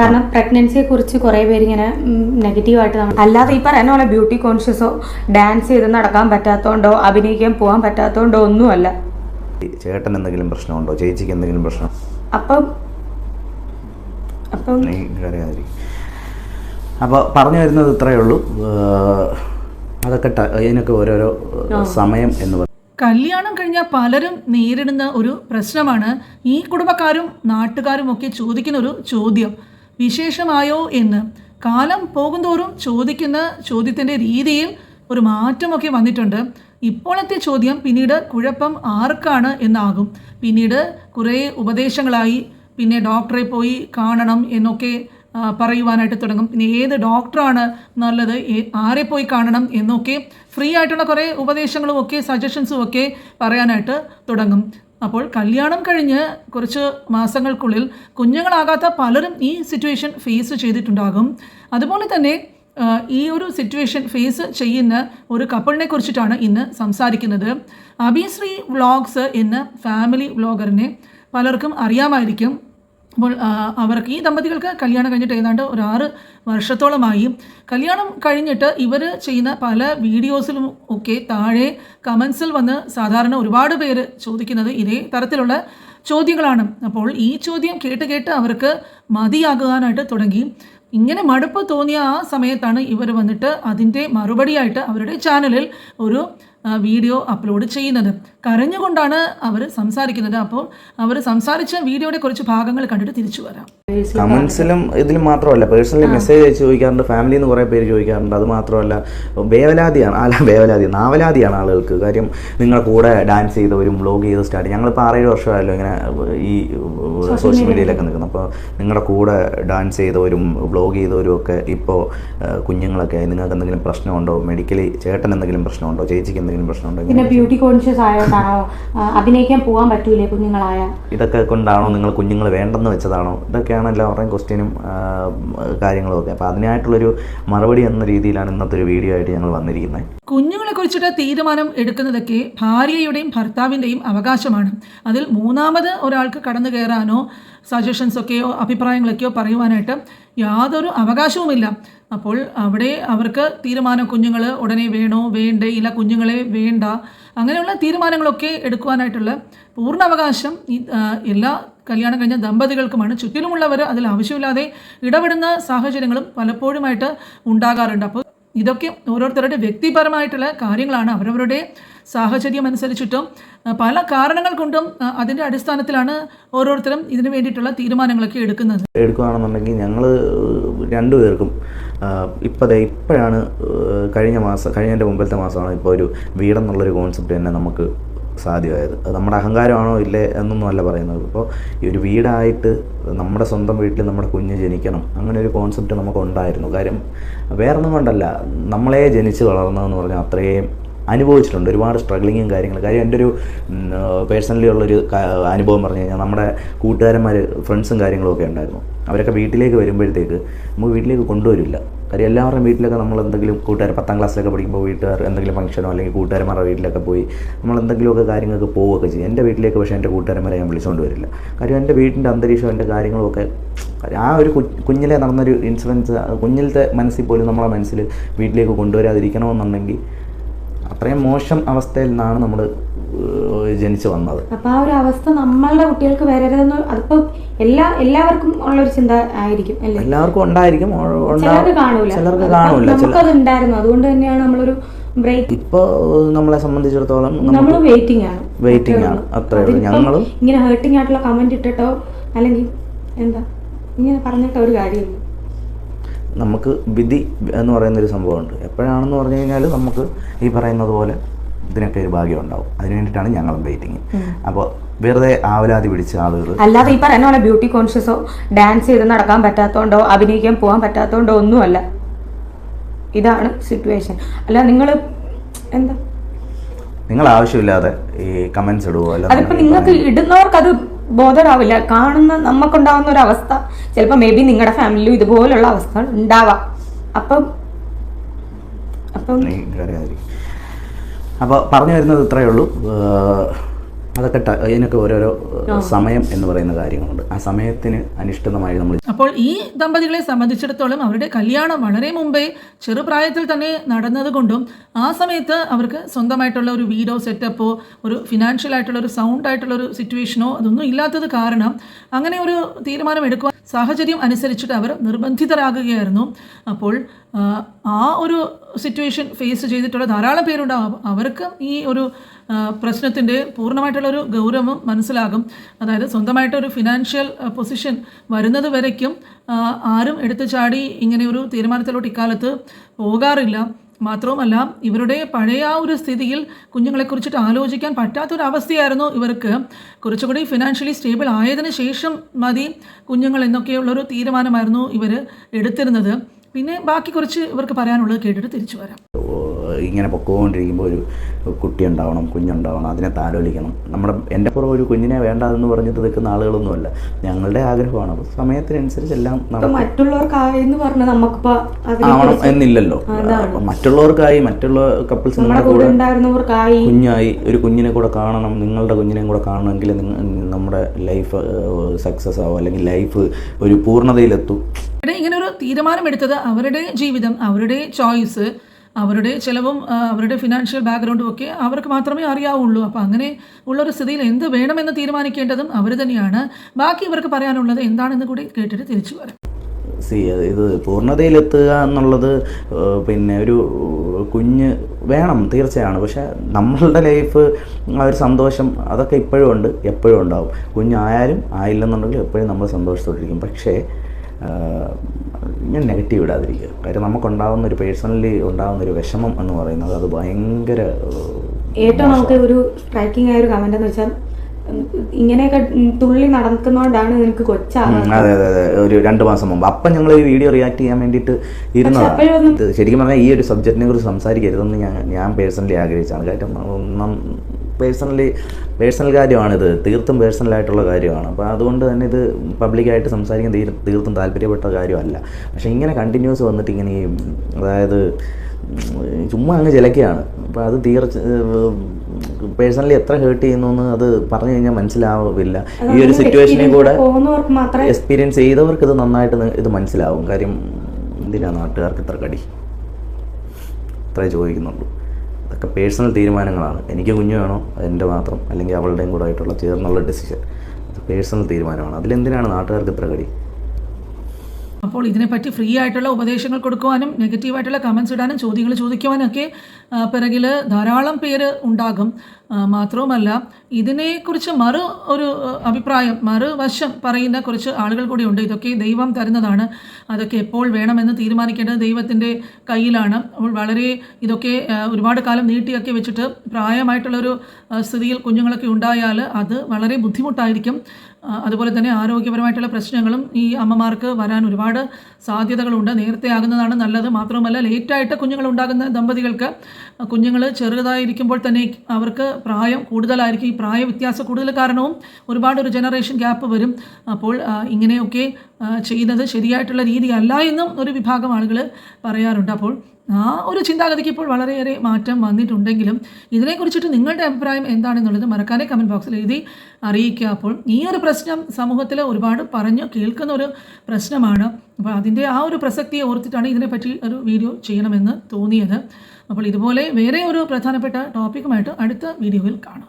കാരണം പ്രഗ്നൻസിയെ കുറിച്ച് കുറേ പേര് ഇങ്ങനെ നെഗറ്റീവായിട്ട് അല്ലാതെ ഈ പറയുന്ന പോലെ ബ്യൂട്ടി കോൺഷ്യസോ ഡാൻസ് ചെയ്ത് നടക്കാൻ പറ്റാത്തതുകൊണ്ടോ അഭിനയിക്കാൻ പോകാൻ പറ്റാത്തോണ്ടോ ഒന്നുമല്ല. ചേട്ടൻ എന്തെങ്കിലും പ്രശ്നമുണ്ടോ? ചേച്ചിക്ക് എന്തെങ്കിലും പ്രശ്നം? അപ്പം അപ്പം അപ്പോൾ പറഞ്ഞു വരുന്നത് ഇത്രയേ ഉള്ളൂ. അതൊക്കെ അതിനൊക്കെ ഓരോരോ സമയം എന്ന് പറയും കല്യാണം കഴിഞ്ഞാൽ പലരും നേരിടുന്ന ഒരു പ്രശ്നമാണ് ഈ കുടുംബക്കാരും നാട്ടുകാരും ഒക്കെ ചോദിക്കുന്ന ഒരു ചോദ്യം. വിശേഷമായോ എന്ന് കാലം പോകുന്തോറും ചോദിക്കുന്ന ചോദ്യത്തിന്റെ രീതിയിൽ ഒരു മാറ്റമൊക്കെ വന്നിട്ടുണ്ട്. ഇപ്പോഴത്തെ ചോദ്യം പിന്നീട് കുഴപ്പം ആർക്കാണ് എന്നാകും. പിന്നീട് കുറേ ഉപദേശങ്ങളായി. പിന്നെ ഡോക്ടറെ പോയി കാണണം എന്നൊക്കെ പറയുവാനായിട്ട് തുടങ്ങും. പിന്നെ ഏത് ഡോക്ടറാണ് നല്ലത്? ആരെ പോയി കാണണം എന്നൊക്കെ ഫ്രീ ആയിട്ടുള്ള കുറേ ഉപദേശങ്ങളും ഒക്കെ സജഷൻസും ഒക്കെ പറയാനായിട്ട് തുടങ്ങും. അപ്പോൾ കല്യാണം കഴിഞ്ഞ് കുറച്ച് മാസങ്ങൾക്കുള്ളിൽ കുഞ്ഞുങ്ങളാകാത്ത പലരും ഈ സിറ്റുവേഷൻ ഫേസ് ചെയ്തിട്ടുണ്ടാകും. അതുപോലെ തന്നെ ഈ ഒരു സിറ്റുവേഷൻ ഫേസ് ചെയ്യുന്ന ഒരു കപ്പിളിനെ കുറിച്ചിട്ടാണ് ഇന്ന് സംസാരിക്കുന്നത്. അഭിശ്രീ വ്ളോഗ്സ് എന്ന ഫാമിലി വ്ളോഗറിനെ പലർക്കും അറിയാമായിരിക്കും. അപ്പോൾ അവർക്ക് ഈ ദമ്പതികൾക്ക് കല്യാണം കഴിഞ്ഞിട്ട് ഏതാണ്ട് ഒരു ആറ് വർഷത്തോളമായി. കല്യാണം കഴിഞ്ഞിട്ട് ഇവർ ചെയ്യുന്ന പല വീഡിയോസിലും ഒക്കെ താഴെ കമൻസിൽ വന്ന് സാധാരണ ഒരുപാട് പേര് ചോദിക്കുന്നത് ഇതേ തരത്തിലുള്ള ചോദ്യങ്ങളാണ്. അപ്പോൾ ഈ ചോദ്യം കേട്ട് കേട്ട് അവർക്ക് മതിയാകാനായിട്ട് തുടങ്ങി. ഇങ്ങനെ മടുപ്പ് തോന്നിയ ആ സമയത്താണ് ഇവർ വന്നിട്ട് അതിന്റെ മറുപടിയായിട്ട് അവരുടെ ചാനലിൽ ഒരു വീഡിയോ അപ്ലോഡ് ചെയ്യുന്നത്. കരഞ്ഞുകൊണ്ടാണ് അവർ സംസാരിക്കുന്നത്. അപ്പോൾ അവർ സംസാരിച്ച വീഡിയോയുടെ കുറച്ച് ഭാഗങ്ങൾ കണ്ടിട്ട് തിരിച്ചു വരാം. കമൻസിലും ഇതിൽ മാത്രമല്ല. പേഴ്സണലി മെസ്സേജ് അയച്ച് ചോദിക്കാറുണ്ട്. ഫാമിലി എന്ന് കുറേ പേര് ചോദിക്കാറുണ്ട്. അത് മാത്രമല്ല വേവലാതിയാണ്. അല്ല വേവലാതി നാവലാതിയാണ് ആളുകൾക്ക്. കാര്യം നിങ്ങളെ കൂടെ ഡാൻസ് ചെയ്തവരും വ്ലോഗ് ചെയ്ത് സ്റ്റാർട്ട് ഞങ്ങളിപ്പോൾ ആറേഴ് വർഷമായല്ലോ ഇങ്ങനെ ഈ സോഷ്യൽ മീഡിയയിലൊക്കെ നിൽക്കുന്നത് അപ്പോൾ നിങ്ങളുടെ കൂടെ ഡാൻസ് ചെയ്തവരും വ്ലോഗ് ചെയ്തവരും ഒക്കെ ഇപ്പോൾ കുഞ്ഞുങ്ങളൊക്കെ നിങ്ങൾക്ക് എന്തെങ്കിലും പ്രശ്നമുണ്ടോ? മെഡിക്കലി ചേട്ടൻ എന്തെങ്കിലും പ്രശ്നമുണ്ടോ? ചേച്ചിക്ക് എന്തെങ്കിലും പ്രശ്നമുണ്ടോ? പിന്നെ ബ്യൂട്ടി കോൺഷ്യസ് ആയോ അഭിനയിക്കാൻ പോകാൻ പറ്റൂലേ കുഞ്ഞുങ്ങളായ? ഇതൊക്കെ കൊണ്ടാണോ നിങ്ങൾ കുഞ്ഞുങ്ങൾ വേണ്ടെന്ന് വെച്ചതാണോ? ഇതൊക്കെയാണ് എല്ലാവരുടെയും ക്വസ്റ്റ്യനും കാര്യങ്ങളും ഒക്കെ അപ്പോൾ അതിനായിട്ടുള്ളൊരു മറുപടി എന്ന രീതിയിലാണ് ഇന്നത്തെ ഒരു വീഡിയോ ആയിട്ട് ഞങ്ങൾ വന്നിരിക്കുന്നത്. കുഞ്ഞുങ്ങളെ കുറിച്ചിട്ട് തീരുമാനം എടുക്കുന്നതൊക്കെ ഭാര്യയുടെയും ഭർത്താവിന്റെയും അവകാശമാണ്. അതിൽ മൂന്നാമത് ഒരാൾക്ക് കടന്നു കയറാനോ സജഷൻസ് ഒക്കെയോ അഭിപ്രായങ്ങളൊക്കെയോ പറയുവാനായിട്ട് യാതൊരു അവകാശവുമില്ല. അപ്പോൾ അവിടെ അവർക്ക് തീരുമാനം കുഞ്ഞുങ്ങൾ ഉടനെ വേണോ വേണ്ടേ ഇല്ല കുഞ്ഞുങ്ങളെ വേണ്ട അങ്ങനെയുള്ള തീരുമാനങ്ങളൊക്കെ എടുക്കുവാനായിട്ടുള്ള പൂർണ അവകാശം എല്ലാ കല്യാണം കഴിഞ്ഞ ദമ്പതികൾക്കുമാണ്. ചുറ്റിലുമുള്ളവർ അതിൽ ആവശ്യമില്ലാതെ ഇടപെടുന്ന സാഹചര്യങ്ങളും പലപ്പോഴുമായിട്ട് ഉണ്ടാകാറുണ്ട്. അപ്പോൾ ഇതൊക്കെ ഓരോരുത്തരുടെ വ്യക്തിപരമായിട്ടുള്ള കാര്യങ്ങളാണ്. അവരവരുടെ സാഹചര്യം അനുസരിച്ചിട്ടും പല കാരണങ്ങൾ കൊണ്ടും അതിന്റെ അടിസ്ഥാനത്തിലാണ് ഓരോരുത്തരും ഇതിനു വേണ്ടിയിട്ടുള്ള തീരുമാനങ്ങളൊക്കെ എടുക്കുന്നത്. എടുക്കുകയാണെന്നുണ്ടെങ്കിൽ ഞങ്ങൾ രണ്ടുപേർക്കും ഇപ്പോൾ ഇപ്പോഴാണ് കഴിഞ്ഞ മാസം കഴിഞ്ഞതിന്റെ മുമ്പത്തെ മാസമാണ് ഇപ്പോൾ ഒരു വീടെന്നുള്ളൊരു കോൺസെപ്റ്റ് തന്നെ നമുക്ക് സാധ്യമായത്. അത് നമ്മുടെ അഹങ്കാരമാണോ ഇല്ലേ എന്നൊന്നും അല്ല പറയുന്നത്. ഇപ്പോൾ ഈ ഒരു വീടായിട്ട് നമ്മുടെ സ്വന്തം വീട്ടിൽ നമ്മുടെ കുഞ്ഞ് ജനിക്കണം അങ്ങനെ ഒരു കോൺസെപ്റ്റ് നമുക്ക് ഉണ്ടായിരുന്നു. കാര്യം വേറൊന്നും കൊണ്ടല്ല നമ്മളെ ജനിച്ച് വളർന്നതെന്ന് പറഞ്ഞാൽ അത്രയും അനുഭവിച്ചിട്ടുണ്ട്. ഒരുപാട് സ്ട്രഗ്ലിങ്ങും കാര്യങ്ങളും. കാര്യം എന്റെ ഒരു പേഴ്സണലി ഉള്ളൊരു അനുഭവം പറഞ്ഞു കഴിഞ്ഞാൽ നമ്മുടെ കൂട്ടുകാരന്മാർ ഫ്രണ്ട്സും കാര്യങ്ങളൊക്കെ ഉണ്ടായിരുന്നു. അവരൊക്കെ വീട്ടിലേക്ക് വരുമ്പോഴത്തേക്ക് നമുക്ക് വീട്ടിലേക്ക് കൊണ്ടുവരില്ല. കാര്യം എല്ലാവരുടെയും വീട്ടിലൊക്കെ നമ്മൾ എന്തെങ്കിലും കൂട്ടുകാർ പത്താം ക്ലാസ്സിലൊക്കെ പഠിക്കുമ്പോൾ വീട്ടുകാർ എന്തെങ്കിലും ഫംഗ്ഷനോ അല്ലെങ്കിൽ കൂട്ടുകാരന്മാരുടെ വീട്ടിലൊക്കെ പോയി നമ്മൾ എന്തെങ്കിലുമൊക്കെ കാര്യങ്ങൾക്ക് പോവുകയൊക്കെ ചെയ്യും. എന്റെ വീട്ടിലേക്ക് പക്ഷേ എന്റെ കൂട്ടുകാരന്മാരെ ഞാൻ വിളിച്ചുകൊണ്ട് വരില്ല. കാര്യം എന്റെ വീട്ടിന്റെ അന്തരീക്ഷം എന്റെ കാര്യങ്ങളൊക്കെ ആ ഒരു കുഞ്ഞിലെ നടന്നൊരു ഇൻസിഡൻസ് കുഞ്ഞിലത്തെ മനസ്സിൽ പോലും നമ്മളെ മനസ്സിൽ വീട്ടിലേക്ക് കൊണ്ടുവരാതിരിക്കണമെന്നുണ്ടെങ്കിൽ അത്രയും മോശം അവസ്ഥയിൽ നിന്നാണ് നമ്മൾ ജനിച്ചു വന്നത്. അപ്പൊ ആ ഒരു അവസ്ഥ നമ്മളുടെ കുട്ടികൾക്ക് വരരുതെന്ന് അതിപ്പോ എല്ലാ എല്ലാവർക്കും ഉള്ള ഒരു ചിന്ത ആയിരിക്കും എല്ലാവർക്കും ഉണ്ടായിരിക്കും ചിലർക്ക് കാണൂല. ചിലർക്ക് കാണൂല നമുക്കത് ഉണ്ടായിരുന്നു അതുകൊണ്ട് തന്നെയാണ് നമ്മളൊരു ബ്രേക്ക്. ഇപ്പോ നമ്മളെ സംബന്ധിച്ചിടത്തോളം നമ്മൾ വെയിറ്റിംഗ് ആണ്. വെയിറ്റിംഗ് ആണ്. അത്രേ ഉള്ളൂ. ഞങ്ങളും ഇങ്ങനെ ഹേർട്ടിംഗ് ആയിട്ടുള്ള കമന്റ് ഇട്ടിട്ടോ അല്ലെങ്കിൽ എന്താ ഇങ്ങനെ പറഞ്ഞിട്ടോ ഒരു കാര്യമില്ല. നമുക്ക് വിധി എന്ന് പറയുന്നൊരു സംഭവമുണ്ട്. എപ്പോഴാണെന്ന് പറഞ്ഞു കഴിഞ്ഞാൽ നമുക്ക് ഈ പറയുന്നത് പോലെ ഇതിനൊക്കെ ഒരു ഭാഗ്യം ഉണ്ടാവും. അതിന് വേണ്ടിയിട്ടാണ് ഞങ്ങളും വെയിറ്റിംഗ് അപ്പോൾ വെറുതെ ആവലാതി പിടിച്ച ആളുകൾ അല്ലാതെ ഈ പറയുന്ന പോലെ ബ്യൂട്ടി കോൺഷ്യസോ ഡാൻസ് ചെയ്ത് നടക്കാൻ പറ്റാത്തതുകൊണ്ടോ അഭിനയിക്കാൻ പോകാൻ പറ്റാത്തതുകൊണ്ടോ ഒന്നുമല്ല. ഇതാണ് സിറ്റുവേഷൻ അല്ല നിങ്ങൾ എന്താ? നിങ്ങൾ ആവശ്യമില്ലാതെ ഈ കമന്റ്സ് ഇടുവോ? അതിപ്പോ നിങ്ങൾക്ക് ഇടുന്നവർക്ക് അത് ബോധരാവില്ല കാണുന്ന നമുക്കുണ്ടാവുന്ന ഒരു അവസ്ഥ ചിലപ്പോൾ മേ ബി നിങ്ങളുടെ ഫാമിലിയിലും ഇതുപോലുള്ള അവസ്ഥ ഉണ്ടാവാം. അപ്പം അപ്പം അപ്പോൾ പറഞ്ഞു വരുന്നത് ഇത്രയേ ഉള്ളൂ. അതൊക്കെ അതിനൊക്കെ ഓരോരോ സമയം എന്ന് പറയുന്ന കാര്യങ്ങളുണ്ട്. ആ സമയത്തിന് അനിഷ്ടമായി നമ്മൾ അപ്പോൾ ഈ ദമ്പതികളെ സംബന്ധിച്ചിടത്തോളം അവരുടെ കല്യാണം വളരെ മുമ്പേ ചെറുപ്രായത്തിൽ തന്നെ നടന്നതുകൊണ്ടും ആ സമയത്ത് അവർക്ക് സ്വന്തമായിട്ടുള്ള ഒരു വീടോ സെറ്റപ്പോ ഒരു ഫിനാൻഷ്യൽ ആയിട്ടുള്ള ഒരു സൗണ്ട് ആയിട്ടുള്ള ഒരു സിറ്റുവേഷനോ അതൊന്നും ഇല്ലാത്തത് കാരണം അങ്ങനെ ഒരു തീരുമാനം എടുക്കുവാൻ സാഹചര്യം അനുസരിച്ചിട്ട് അവർ നിർബന്ധിതരാകുകയായിരുന്നു. അപ്പോൾ ആ, ഒരു സിറ്റുവേഷൻ ഫേസ് ചെയ്തിട്ടുള്ള ധാരാളം പേരുണ്ടാവും. അവർക്ക് ഈ ഒരു പ്രശ്നത്തിന്റെ പ്രശ്നത്തിന്റെ പൂർണമായിട്ടുള്ള ഒരു ഗൗരവം മനസ്സിലാകും. അതായത് സ്വന്തമായിട്ടൊരു ഫിനാൻഷ്യൽ പൊസിഷൻ വരുന്നത് വരയ്ക്കും. ആരും എടുത്തു ചാടി ഇങ്ങനെ ഒരു തീരുമാനത്തിലോട്ട് ഇക്കാലത്ത് പോകാറില്ല. മാത്രവുമല്ല ഇവരുടെ പഴയ ആ ഒരു സ്ഥിതിയിൽ കുഞ്ഞുങ്ങളെക്കുറിച്ചിട്ട് ആലോചിക്കാൻ പറ്റാത്തൊരവസ്ഥയായിരുന്നു ഇവർക്ക്. കുറച്ചുകൂടി ഫിനാൻഷ്യലി സ്റ്റേബിൾ ആയതിനു ശേഷം മതി കുഞ്ഞുങ്ങൾ എന്നൊക്കെയുള്ളൊരു തീരുമാനമായിരുന്നു ഇവർ എടുത്തിരുന്നത്. പിന്നെ ബാക്കി കുറച്ച് ഇവർക്ക് പറയാനുള്ളത് കേട്ടിട്ട് തിരിച്ചു വരാം. ഇങ്ങനെ പൊക്കോണ്ടിരിക്കുമ്പോൾ ഒരു കുട്ടി ഉണ്ടാവണം കുഞ്ഞുണ്ടാവണം അതിനെ താലോലിക്കണം. നമ്മുടെ എന്റെ പുറം ഒരു കുഞ്ഞിനെ വേണ്ട എന്ന് പറഞ്ഞിട്ട് നിൽക്കുന്ന ആളുകളൊന്നുമല്ല. ഞങ്ങളുടെ ആഗ്രഹമാണ്. അപ്പോൾ സമയത്തിനനുസരിച്ച് എല്ലാം അതിനെ ആവണം എന്നില്ലല്ലോ. മറ്റുള്ളവർക്കായി മറ്റുള്ള കപ്പിൾസ് നിങ്ങളുടെ കൂടെ കുഞ്ഞായി ഒരു കുഞ്ഞിനെ കൂടെ കാണണം നിങ്ങളുടെ കുഞ്ഞിനെയും കൂടെ കാണണമെങ്കിൽ നമ്മുടെ ലൈഫ് സക്സസ് ആവും? അല്ലെങ്കിൽ ലൈഫ് ഒരു പൂർണതയിലെത്തും. ഇങ്ങനെ ഒരു തീരുമാനമെടുത്തത് അവരുടെ ജീവിതം അവരുടെ ചോയ്സ് അവരുടെ ചിലവും അവരുടെ ഫിനാൻഷ്യൽ ബാക്ക്ഗ്രൗണ്ടും ഒക്കെ അവർക്ക് മാത്രമേ അറിയാവുള്ളൂ. അപ്പോൾ അങ്ങനെ ഉള്ള ഒരു സ്ഥിതിയിൽ എന്ത് വേണമെന്ന് തീരുമാനിക്കേണ്ടതും അവർ തന്നെയാണ്. ബാക്കി ഇവർക്ക് പറയാനുള്ളത് എന്താണെന്ന് കൂടി കേട്ടിട്ട് തിരിച്ചു വരാം. സി ഇത് പൂർണതയിലെത്തുക എന്നുള്ളത് പിന്നെ ഒരു കുഞ്ഞ് വേണം തീർച്ചയാണ്. പക്ഷേ നമ്മളുടെ ലൈഫ് ആ ഒരു സന്തോഷം അതൊക്കെ ഇപ്പോഴും ഉണ്ട് എപ്പോഴും ഉണ്ടാവും. കുഞ്ഞായാലും ആയില്ലെന്നുണ്ടെങ്കിലും എപ്പോഴും നമ്മൾ സന്തോഷത്തോടിരിക്കും പക്ഷേ ഞാൻ നെഗറ്റീവ് ഇടാതിരിക്കുക. കാര്യം നമുക്കുണ്ടാകുന്ന ഒരു പേഴ്സണലി ഉണ്ടാകുന്ന ഒരു വിഷമം എന്ന് പറയുന്നത് അത് ഭയങ്കര ഏറ്റവും നമുക്ക് ഒരു സ്ട്രൈക്കിംഗ് ആയ ഒരു കമന്റ് എന്ന് വെച്ചാൽ ഇങ്ങനെയൊക്കെ തുള്ളി നടക്കുന്നോണ്ടാണ് നിനക്ക് കൊച്ചാകുന്നത് അതെ അതെ അതെ. ഒരു രണ്ട് മാസം മുമ്പ്. അപ്പം ഞങ്ങൾ ഈ വീഡിയോ റിയാക്ട് ചെയ്യാൻ വേണ്ടിയിട്ട് ഇരുന്നതാണ് ശരിക്കും പറഞ്ഞാൽ ഈ ഒരു സബ്ജക്റ്റിനെ കുറിച്ച് സംസാരിക്കരുതെന്ന് ഞാൻ ഞാൻ പേഴ്സണലി ആഗ്രഹിച്ചാണ് കാര്യം പേഴ്സണലി പേഴ്സണൽ കാര്യമാണിത്. തീർത്തും പേഴ്സണലായിട്ടുള്ള കാര്യമാണ്. അപ്പോൾ അതുകൊണ്ട് തന്നെ ഇത് പബ്ലിക്കായിട്ട് സംസാരിക്കാൻ തീർ തീർത്തും താല്പര്യപ്പെട്ട കാര്യമല്ല. പക്ഷേ ഇങ്ങനെ കണ്ടിന്യൂസ് വന്നിട്ട് ഇങ്ങനെ ഈ അതായത് ചുമ്മാ അങ്ങ് ചിലക്കുകയാണ് അപ്പോൾ അത് തീർ പേഴ്സണലി എത്ര ഹേർട്ട് ചെയ്യുന്നു എന്ന് അത് പറഞ്ഞു കഴിഞ്ഞാൽ മനസ്സിലാവില്ല. ഈ ഒരു സിറ്റുവേഷനിൽ കൂടെ എക്സ്പീരിയൻസ് ചെയ്തവർക്ക് ഇത് നന്നായിട്ട് ഇത് മനസ്സിലാവും. കാര്യം എന്തിനാ നാട്ടുകാർക്ക് ഇത്ര കടി? അത്രേ ചോദിക്കുന്നുള്ളൂ. അതൊക്കെ പേഴ്സണൽ തീരുമാനങ്ങളാണ്. എനിക്ക് കുഞ്ഞു വേണോ? എന്റെ മാത്രം. അല്ലെങ്കിൽ അവളുടെയും കൂടെ ആയിട്ടുള്ള ചേർന്നുള്ള ഡെസിഷൻ. അത് പേഴ്സണൽ തീരുമാനമാണ്. അതിലെന്തിനാണ് നാട്ടുകാർക്ക് ഇത്ര കടി? അപ്പോൾ ഇതിനെപ്പറ്റി ഫ്രീ ആയിട്ടുള്ള ഉപദേശങ്ങൾ കൊടുക്കുവാനും നെഗറ്റീവായിട്ടുള്ള കമൻസ് ഇടാനും ചോദ്യങ്ങൾ ചോദിക്കുവാനൊക്കെ പിറകിൽ ധാരാളം പേര് ഉണ്ടാകും. മാത്രവുമല്ല ഇതിനെക്കുറിച്ച് മറു ഒരു അഭിപ്രായം മറുവശം പറയുന്ന കുറച്ച് ആളുകൾ കൂടിയുണ്ട് ഇതൊക്കെ ദൈവം തരുന്നതാണ്. അതൊക്കെ എപ്പോൾ വേണമെന്ന് തീരുമാനിക്കേണ്ടത് ദൈവത്തിന്റെ കയ്യിലാണ്. അപ്പോൾ വളരെ ഇതൊക്കെ ഒരുപാട് കാലം നീട്ടിയൊക്കെ വെച്ചിട്ട് പ്രായമായിട്ടുള്ളൊരു സ്ഥിതിയിൽ കുഞ്ഞുങ്ങളൊക്കെ ഉണ്ടായാൽ അത് വളരെ ബുദ്ധിമുട്ടായിരിക്കും. അതുപോലെ തന്നെ ആരോഗ്യപരമായിട്ടുള്ള പ്രശ്നങ്ങളും ഈ അമ്മമാർക്ക് വരാൻ ഒരുപാട് സാധ്യതകളുണ്ട്. നേരത്തെ ആകുന്നതാണ് നല്ലത്. മാത്രമല്ല ലേറ്റായിട്ട് കുഞ്ഞുങ്ങൾ ഉണ്ടാകുന്ന ദമ്പതികൾക്ക് കുഞ്ഞുങ്ങൾ ചെറുതായിരിക്കുമ്പോൾ തന്നെ അവർക്ക് പ്രായം കൂടുതലായിരിക്കും. ഈ പ്രായ വ്യത്യാസം കൂടുതൽ കാരണവും ഒരുപാട് ഒരു ജനറേഷൻ ഗ്യാപ്പ് വരും. അപ്പോൾ ഇങ്ങനെയൊക്കെ ചെയ്യുന്നത് ശരിയായിട്ടുള്ള രീതിയല്ല എന്നും ഒരു വിഭാഗം ആളുകൾ പറയാറുണ്ട്. അപ്പോൾ ആ ഒരു ചിന്താഗതിക്ക് ഇപ്പോൾ വളരെയേറെ മാറ്റം വന്നിട്ടുണ്ടെങ്കിലും ഇതിനെക്കുറിച്ചിട്ട് നിങ്ങളുടെ അഭിപ്രായം എന്താണെന്നുള്ളത് മറക്കാതെ കമന്റ് ബോക്സിൽ എഴുതി അറിയിക്കുക. അപ്പോൾ ഈ ഒരു പ്രശ്നം സമൂഹത്തിൽ ഒരുപാട് പറഞ്ഞു കേൾക്കുന്ന ഒരു പ്രശ്നമാണ്. അപ്പോൾ അതിന്റെ ആ ഒരു പ്രസക്തിയെ ഓർത്തിട്ടാണ് ഇതിനെപ്പറ്റി ഒരു വീഡിയോ ചെയ്യണമെന്ന് തോന്നിയത്. അപ്പോൾ ഇതുപോലെ വേറെ ഒരു പ്രധാനപ്പെട്ട ടോപ്പിക്കുമായിട്ട് അടുത്ത വീഡിയോയിൽ കാണാം.